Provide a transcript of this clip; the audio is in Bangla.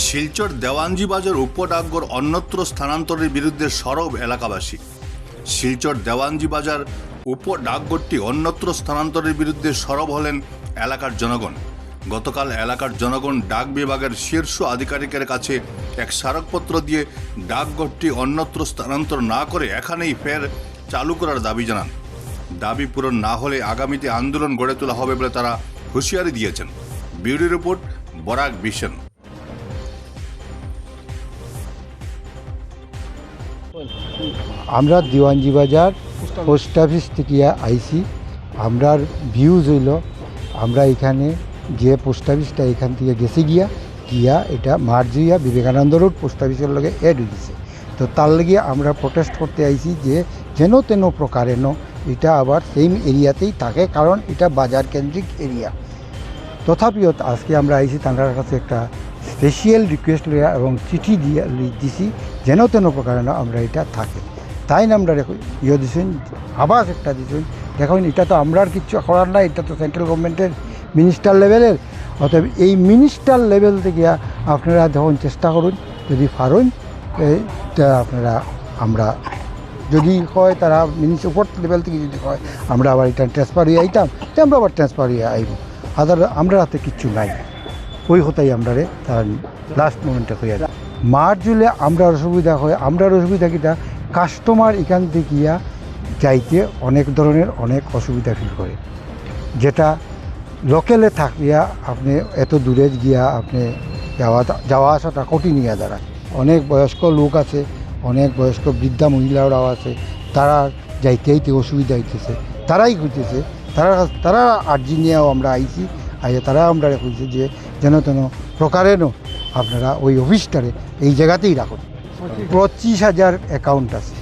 শিলচর দেওয়ানজি বাজার উপডাকঘর অন্যত্র স্থানান্তরের বিরুদ্ধে সরব এলাকাবাসী। শিলচর দেওয়ানজি বাজার উপডাকঘরটি অন্যত্র স্থানান্তরের বিরুদ্ধে সরব হলেন এলাকার জনগণ। গতকাল এলাকার জনগণ ডাক বিভাগের শীর্ষ আধিকারিকের কাছে এক স্মারকপত্র দিয়ে ডাকঘরটি অন্যত্র স্থানান্তর না করে এখানেই ফের চালু করার দাবি জানান। দাবি পূরণ না হলে আগামীতে আন্দোলন গড়ে তোলা হবে বলে তারা হুঁশিয়ারি দিয়েছেন। বিউরি রিপোর্ট বরাক বিশন আমরা দিওয়ানজি বাজার, পোস্ট অফিস থেকে আইসি আমরার ভিউজ হইল, আমরা এখানে যে পোস্ট অফিসটা এখান থেকে গেছে গিয়া গিয়া এটা মার্জ হইয়া বিবেকানন্দ রোড পোস্ট অফিসের লগে এড হয়ে গেছে তো তার লাগিয়ে আমরা প্রোটেস্ট করতে আইছি যে যেন তেন প্রকারেন এটা আবার সেম এরিয়াতেই থাকে, কারণ এটা বাজার কেন্দ্রিক এরিয়া তথাপিও আজকে আমরা আইসি তাঁর কাছে একটা স্পেশাল রিকোয়েস্ট লইয়া এবং চিঠি দিয়া দিছি, যেন তেন প্রকারে আমরা এটা থাকে। তাই না আমরা ইয়ে দিছেন আবাস একটা দিছেন। দেখুন, এটা তো আমরা আর কিচ্ছু করার নাই, এটা তো সেন্ট্রাল গভর্নমেন্টের মিনিস্টার লেভেলের অতএব এই মিনিস্টার লেভেল থেকে আপনারা যখন চেষ্টা করুন, যদি পারেন আপনারা, আমরা যদি হয় তারা মিনিস্টার উপর লেভেল থেকে যদি হয়, আমরা আবার এটা ট্রান্সফার হয়ে আইতাম, তো আমরা আবার ট্রান্সফার হয়ে আইব। আদার আমরা হাতে কিচ্ছু নাই। ওই হতাই আমরা রে তার লাস্ট মোমেন্টে যায়। মার জুলে আমরা অসুবিধা হয় আমরা অসুবিধা কিটা? কাস্টমার এখান থেকে গিয়া যাইতে অনেক ধরনের অনেক অসুবিধা ফিল করে। যেটা লোকেলে থাকিয়া আপনি এত দূরে গিয়া আপনি যাওয়া যাওয়া আসাটা কঠিন ইয়া দাঁড়ায়। অনেক বয়স্ক লোক আছে, অনেক বয়স্ক বৃদ্ধা মহিলারাও আছে, তারা যাইতে যাইতে অসুবিধা হইতেছে। তারাই খুঁজতেছে, তারা তারা আর্জি নিয়েও আমরা আইছি। আইয়া তারা আমরা রেখেছি যে যেন তেন প্রকারেনও আপনারা ওই অফিসটারে এই জায়গাতেই রাখুন। পঁচিশ হাজার অ্যাকাউন্ট আছে।